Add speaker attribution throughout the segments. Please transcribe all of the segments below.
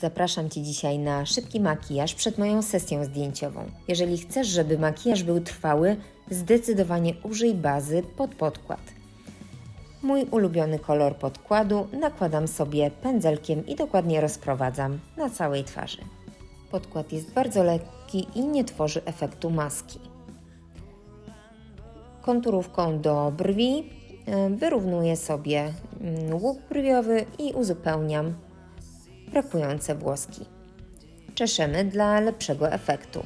Speaker 1: Zapraszam Cię dzisiaj na szybki makijaż przed moją sesją zdjęciową. Jeżeli chcesz, żeby makijaż był trwały, zdecydowanie użyj bazy pod podkład. Mój ulubiony kolor podkładu nakładam sobie pędzelkiem i dokładnie rozprowadzam na całej twarzy. Podkład jest bardzo lekki i nie tworzy efektu maski. Konturówką do brwi y, wyrównuję sobie mm, łuk brwiowy i uzupełniam brakujące włoski. Czeszemy dla lepszego efektu.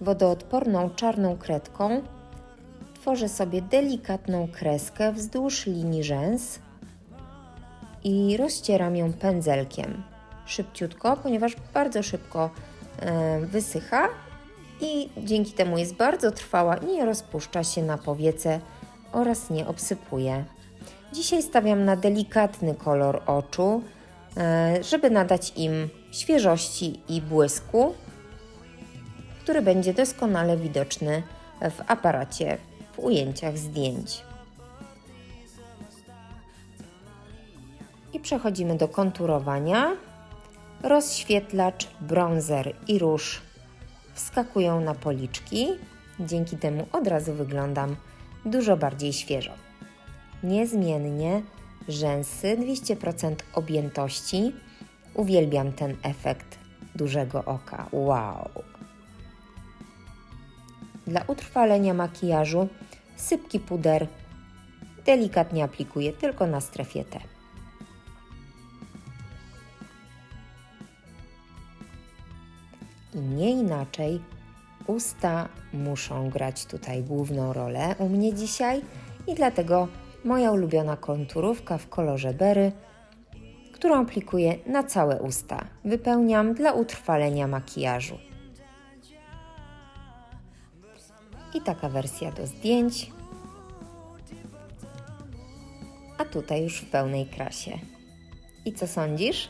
Speaker 1: Wodoodporną czarną kredką tworzę sobie delikatną kreskę wzdłuż linii rzęs i rozcieram ją pędzelkiem. Szybciutko, ponieważ bardzo szybko e, wysycha i dzięki temu jest bardzo trwała i nie rozpuszcza się na powiece oraz nie obsypuje. Dzisiaj stawiam na delikatny kolor oczu, e, żeby nadać im świeżości i błysku, który będzie doskonale widoczny w aparacie w ujęciach zdjęć. I przechodzimy do konturowania. Rozświetlacz, bronzer i róż wskakują na policzki. Dzięki temu od razu wyglądam dużo bardziej świeżo. Niezmiennie rzęsy 200% objętości. Uwielbiam ten efekt dużego oka. Wow! Dla utrwalenia makijażu sypki puder delikatnie aplikuję tylko na strefie T. I nie inaczej usta muszą grać tutaj główną rolę u mnie dzisiaj i dlatego moja ulubiona konturówka w kolorze bery, którą aplikuję na całe usta. Wypełniam dla utrwalenia makijażu. I taka wersja do zdjęć. A tutaj już w pełnej krasie. I co sądzisz?